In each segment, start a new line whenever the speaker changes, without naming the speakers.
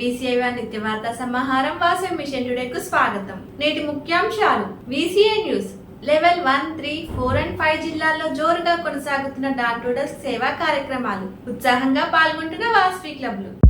BCI నిత్య వార్తా సమాహారం వాసవి మిషన్ టుడేకు స్వాగతం. నేటి ముఖ్యాంశాలు. BCI news. Level one three four and five జిల్లాల్లో జోరుగా కొనసాగుతున్న డాన్ సేవా కార్యక్రమాలు. ఉత్సాహంగా పాల్గొంటున్న వాసవి క్లబ్లు.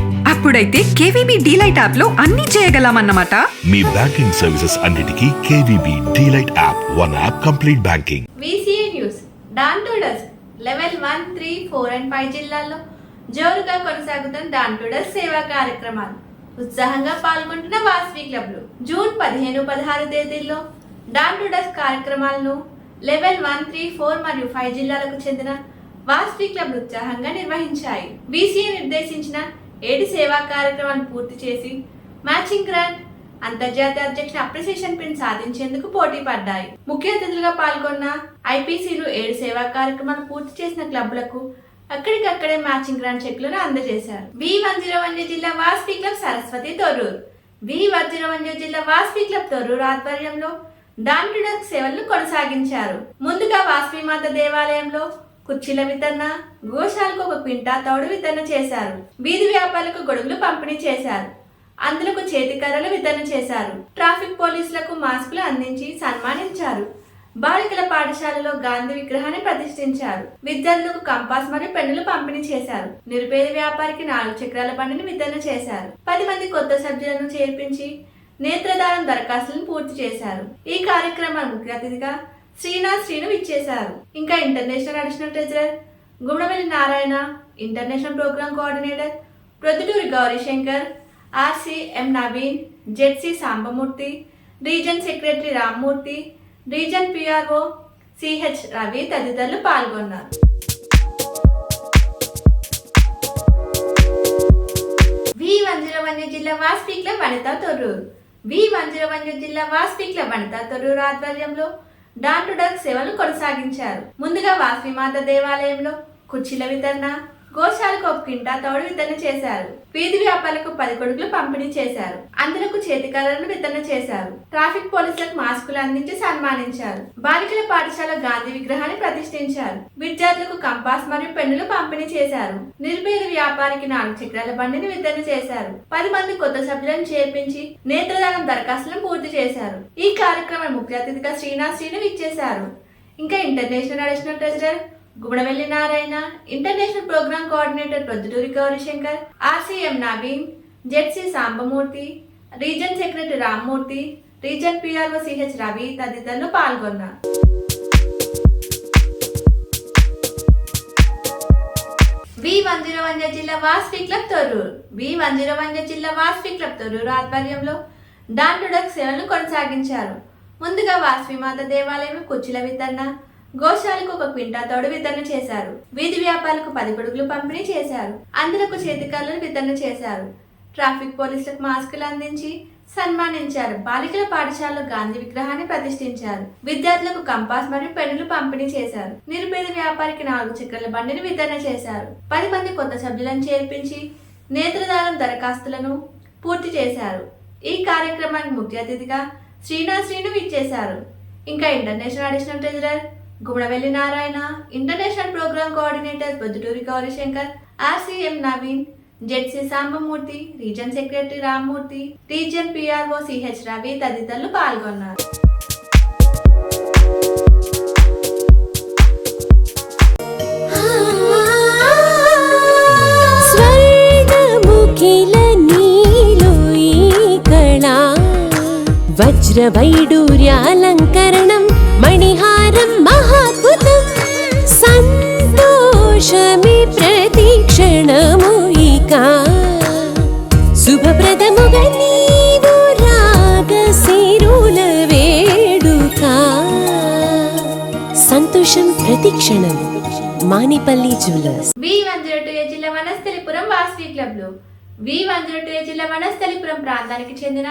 అప్పుడైతే కేవీబీ డీలైట్ యాప్లో అన్ని చేయగలమన్నమాట.
మీ బ్యాంకింగ్ సర్వీసెస్ అన్నిటికీ KVB DLite app one app complete banking.
BCI news don to level one three four and five జిల్లాల్లో జోరుగా కొనసాగుతున్న డాన్ టు సేవా కార్యక్రమాలు. ఉత్సాహంగా పాల్గొంటున్న వాసవి క్లబ్లు జూన్ పదిహేను పదహారు తేదీల్లో డాన్ టు కార్యక్రమాలను లెవెల్ వన్ త్రీ ఫోర్ మరియు ఫైవ్ జిల్లాలకు చెందిన వాసవి క్లబ్లు ఉత్సాహంగా నిర్వహించాయి. బీసీఏ నిర్దేశించిన ఏడు సేవా కార్యక్రమాన్ని పూర్తి చేసి మ్యాచింగ్ గ్రాంట్ అంతర్జాతీయ అధ్యక్షుల అప్రిసియేషన్ పిన్ సాధించేందుకు పోటీ పడ్డాయి. ముఖ్య అతిథులుగా పాల్గొన్న ఐపీసీలు ఏడు సేవా కార్యక్రమాన్ని పూర్తి చేసిన క్లబ్లకు అక్కడికక్కడే మ్యాచింగ్ గ్రాండ్ చెక్లను అందజేశారు. వి వన్ జీరో వన్ జిల్లా వాస్పీ club Saraswati Thorrur. V one zero one జిల్లా వాస్పీ క్లబ్ తొర్రూరు ఆధ్వర్యంలో డాన్ సేవలను కొనసాగించారు. ముందుగా వాస్పీ మాత దేవాలయంలో కుర్చీల వితరణ గోశాలకు ఒక క్వింటా తౌడు వితరణ చేశారు. వీధి వ్యాపారులకు గొడుగులు పంపిణీ చేశారు. అందులకు చేతికర్రలు వితరణ చేశారు. ట్రాఫిక్ పోలీసులకు మాస్కులు అందించి సన్మానించారు. బాలికల పాఠశాలలో గాంధీ విగ్రహాన్ని ప్రతిష్ఠించారు. విద్యార్థులకు కంపాస్ మరియు పెన్నులు పంపిణీ చేశారు. నిరుపేద వ్యాపారికి నాలుగు చక్రాల బండిని వితరణ చేశారు. పది మంది కొత్త సభ్యులను చేర్పించి నేత్రదానం దరఖాస్తులను పూర్తి చేశారు. ఈ కార్యక్రమాల ముఖ్య అతిథిగా శ్రీనాథ్ శ్రీను ఇచ్చేశారు ఇంకా international additional treasurer Gummavelli Narayana international program coordinator Proddaturi Gowrishankar RC M Naveen ZC Sambamurthy region secretary Rammurthy region PRO CH Ravi తదితరులు పాల్గొన్నారు. వి వన్ జీరో వన్ జిల్లా వాస్పిక్ల Vanitha Thorrur. V one zero one జిల్లా వాస్పిక్ల వనిత తొర్రూరు ఆధ్వర్యంలో డాన్ to duck సేవలు కొనసాగించారు. ముందుగా వాస్పీ మాత దేవాలయంలో కుర్చీల వితరణ గోశాలకు ఒక కింటా తౌడు వితరణ చేశారు. వీధి వ్యాపారులకు పది కొడుకులు పంపిణీ చేశారు. అందులకు చేతికలను వితరణ చేశారు. ట్రాఫిక్ పోలీసులకు మాస్కులు అందించి సన్మానించారు. బాలికల పాఠశాల గాంధీ విగ్రహాన్ని ప్రతిష్ఠించారు. విద్యార్థులకు కంపాస్ మరియు పెన్నులు పంపిణీ చేశారు. నిర్భేద వ్యాపారికి నాలుగు చక్రాల బండిని వితరణ చేశారు. పది మంది కొత్త సభ్యులను చేర్పించి నేత్రదానం దరఖాస్తులను పూర్తి చేశారు. ఈ కార్యక్రమం ముఖ్య అతిథిగా శ్రీనాథ్ శ్రీను ఇచ్చేశారు ఇంకా international additional treasurer Gummadavelli Narayana international program coordinator Proddaturi Gowrishankar RCM Naveen ZC Sambamurthy region secretary Rammurthy region PRO CH Ravi తదితరులు పాల్గొన్నారు. వి వన్ జీరో వన్ జిల్లా వాస్పీ club Thorrur. V one zero one జిల్లా వాస్పి club Thorrur ఆధ్వర్యంలో don సేవలను కొనసాగించారు. ముందుగా వాస్పీ మాత దేవాలయం కుచ్చిల వితరణ గోశాలకు ఒక క్వింటా తోడు వితరణ చేశారు. వీధి వ్యాపారులకు పది కొడుకులు పంపిణీ చేశారు. అందులకు చేతికాలను వితరణ చేశారు. ట్రాఫిక్ పోలీసులకు మాస్కులు అందించి సన్మానించారు. బాలికల పాఠశాలలో గాంధీ విగ్రహాన్ని ప్రతిష్ఠించారు. విద్యార్థులకు కంపాస్ మరియు పెన్నులు పంపిణీ చేశారు. నిరుపేద వ్యాపారికి నాలుగు చక్రాల బండిని వితరణ చేశారు. పది మంది కొత్త సభ్యులను చేర్పించి నేత్రదానం దరఖాస్తులను పూర్తి చేశారు. ఈ కార్యక్రమానికి ముఖ్య అతిథిగా శ్రీనాథ్ శ్రీను ఇచ్చేశారు ఇంకా international additional treasurer Gummadavelli Narayana international program coordinator Podduturi Gowrishankar RCM Naveen ZC Sambamurthy region secretary Rammurthy region PRO CH Ravi తదితరులు పాల్గొన్నారు.
స్వర్గముఖిల నీలో ఈ కళా వజ్రవైడూర్యాలంకరణం మణిహారం మహాద్భుతం సంతోషమి ప్రతిక్షణము ఇక. సంతోషం ప్రతిక్షణం Manepalli jewellers.
V one zero two జిల్లా వనస్థలిపురం వాస్వి క్లబ్లు. వి వన్ జీరో టూ జిల్లా వనస్థలిపురం ప్రాంతానికి చెందిన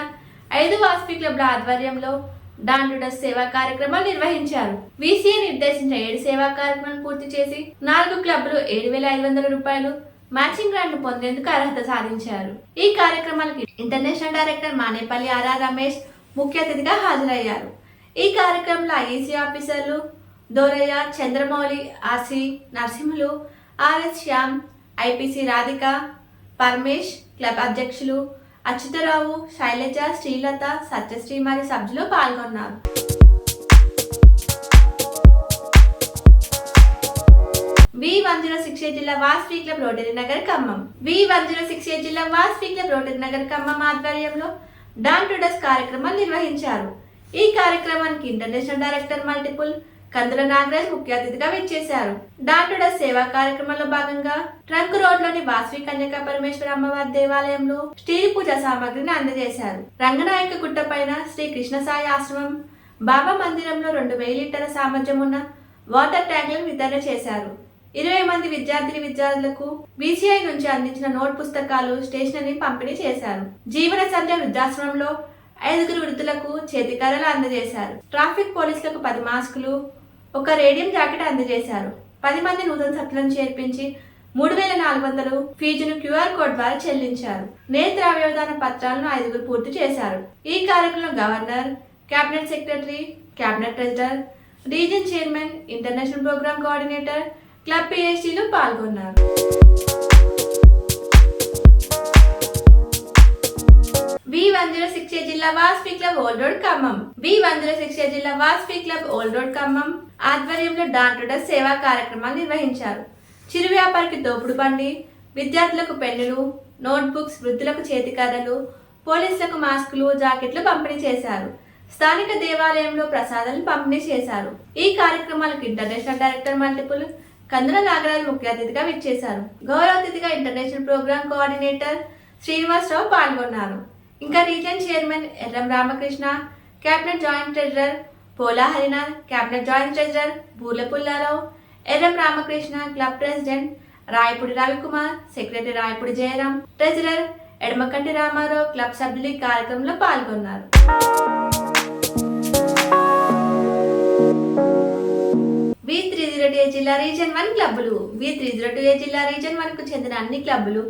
ఐదు వాస్పి క్లబ్ల ఆధ్వర్యంలో డాండుడస్ సేవా కార్యక్రమాలు నిర్వహించారు. వీసీఏ నిర్దేశించిన ఏడు సేవా కార్యక్రమాలు పూర్తి చేసి నాలుగు క్లబ్లు ఏడు వేల ఐదు వందల రూపాయలు మ్యాచింగ్ గ్రాంట్ పొందేందుకు అర్హత సాధించారు. ఈ కార్యక్రమానికి international director Manepalli RR Ramesh ముఖ్య అతిథిగా హాజరయ్యారు. ఈ కార్యక్రమంలో ఐఈసీ ఆఫీసర్లు Dorayya Chandramouli ఆసి Narasimhulu RS Shyam IPC Radhika Paramesh club అధ్యక్షులు అచ్యుతరావు శైలజ శ్రీలత సత్యశ్రీ మరి సభ్యులు పాల్గొన్నారు. V one zero six eight జిల్లా వాస్పీక్ల club Rotary Nagar Khammam. V one zero six eight జిల్లా వాస్పీక్ల క్లబ్ రోటరీ నగర్ ఖమ్మం ఆధ్వర్యంలో డాన్ టు డస్ కార్యక్రమం నిర్వహించారు. ఈ కార్యక్రమానికి international director multiple Kandula Nagaraj ముఖ్య అతిథిగా విచ్చేశారు. డాక్టర్ సేవా కార్యక్రమంలో భాగంగా ట్రంక్ రోడ్లోని వాసవి కన్యక పరమేశ్వర అమ్మవారి దేవాలయంలో స్టీల్ పూజ సామాగ్రిని అందజేశారు. రంగనాయక గుట్ట పైన శ్రీ కృష్ణసాయి ఆశ్రమం బాబా మందిరంలో రెండు వేల లీటర్ల సామర్థ్యం ఉన్న వాటర్ ట్యాంకులను వితరణ చేశారు. ఇరవై మంది విద్యార్థిని విద్యార్థులకు బీసీఐ నుంచి అందించిన నోట్ పుస్తకాలు స్టేషనరీ పంపిణీ చేశారు. జీవన సంధ్య వృద్ధాశ్రమంలో ఐదుగురు వృద్ధులకు చేతికరలు అందజేశారు. ట్రాఫిక్ పోలీసులకు పది మాస్కులు ఒక రేడియం జాకెట్ అందజేశారు. పది మంది నూతన సభ్యులను చేర్పించి మూడు వేల నాలుగు వందలు ఫీజును క్యూఆర్ కోడ్ ద్వారా చెల్లించారు. నేత్ర వ్యవధాన పత్రాలను ఐదుగురు పూర్తి చేశారు. ఈ కార్యక్రమంలో governor cabinet secretary cabinet treasurer region chairman international program coordinator club పిహెచ్డీలు పాల్గొన్నారు. వి వన్ జీరో సిక్స్ జిల్లా వాస్పీ club old road Khammam. V one zero six జిల్లా వాస్పీ క్లబ్ ఓల్డ్ రోడ్ ఖమ్మం. ఆధ్వర్యంలో డాంటుడస్ సేవా కార్యక్రమాలు నిర్వహించారు. చిరు వ్యాపారికి దోపుడు బండి విద్యార్థులకు పెన్నులు నోట్బుక్స్ వృద్ధులకు చేతికర్రలు పోలీసులకు మాస్కులు జాకెట్లు పంపిణీ చేశారు. స్థానిక దేవాలయంలో ప్రసాదాలు పంపిణీ చేశారు. ఈ కార్యక్రమాలకు international director multiple Kandula Nagaraju ముఖ్య అతిథిగా విచ్చేశారు. గౌరవ అతిథిగా ఇంటర్నేషనల్ ప్రోగ్రామ్ కోఆర్డినేటర్ శ్రీనివాసరావు పాల్గొన్నారు. ఇంకా region chairman Erram Ramakrishna cabinet joint treasurer Pola Harinath cabinet joint treasurer Burla Pullarao Erram Ramakrishna club president Rayapudi Ravikumar secretary Rayapudi Jayaram treasurer Edamakanti Ramarao club సభ్యులు ఈ కార్యక్రమంలో పాల్గొన్నారు. V three zero two A జిల్లా region one క్లబ్బులు. V three zero two A జిల్లా region వన్కు చెందిన అన్ని క్లబ్బులు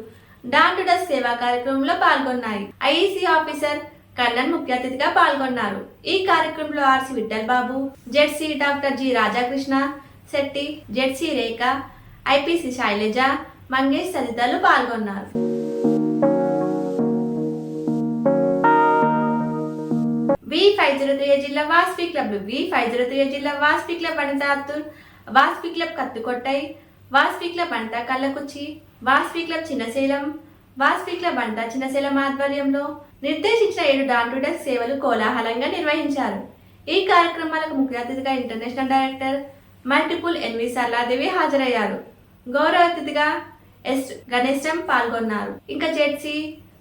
డాన్ టు డస్ సేవా కార్యక్రమంలో పాల్గొన్నాయి. ఐఈసీ ఆఫీసర్ కన్నన్ ముఖ్య అతిథిగా పాల్గొన్నారు. ఈ కార్యక్రమంలో RC Vithal Babu ZC doctor G Radhakrishna Shetty ZC Rekha IPC Sailaja Mangesh తదితరులు పాల్గొన్నారు. వి ఫైవ్ జీరో త్రీ జిల్లా వాస్పి క్లబ్లు వి ఫైవ్ జీరో త్రీ జిల్లా వాస్పి క్లబ్ అనిత అత్తూర్ వాస్పి క్లబ్ కత్తుకొట్టై వాస్పి క్లబ్ అంట కళ్ళకుచ్చి వాస్పి క్లబ్ చిన్నశైలం వాస్పి క్లబ్ అంట చిన్నశైలం ఆధ్వర్యంలో నిర్దేశించిన ఏడు డాంటుడెస్ సేవలు కోలాహలంగా నిర్వహించారు. ఈ కార్యక్రమాలకు ముఖ్య అతిథిగా international director multiple NV Salladevi హాజరయ్యారు. గౌరవ అతిథిగా ఎస్ గణేశం పాల్గొన్నారు. ఇంకా ZC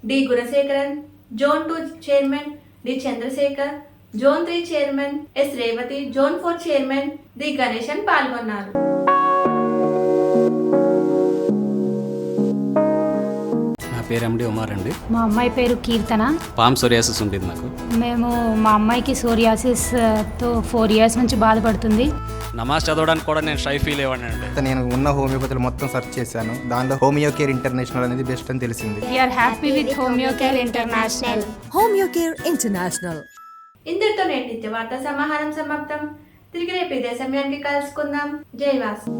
D Gunasekaran zone two chairman D Chandrasekhar zone three chairman S Revathi zone four chairman D Ganesan పాల్గొన్నారు.
పేరు ఎండి ఉమార్ అండి.
మా అమ్మాయి పేరు కీర్తన.
పామ్ సోరియాసిస్ ఉంటుంది నాకు
మేము మా అమ్మాయికి సోరియాసిస్తో ఫోర్ ఇయర్స్ నుంచి బాధపడుతుంది.
నమాజ్ చదవడానికి కూడా నేను షై ఫీల్ అయ్యాను
నేను ఉన్న హోమియోపతిలో మొత్తం సెర్చ్ చేశాను. దానిలో హోమియో కేర్ ఇంటర్నేషనల్ అనేది బెస్ట్ అని తెలిసింది.
We are happy with homeo care international
homeo care international
ఇంతటితో నేటి నిత్య వార్తా సమాహారం సమాప్తం. తిరిగి రేపు ఇదే సమయానికి కలుసుకుందాం. జై వాసు.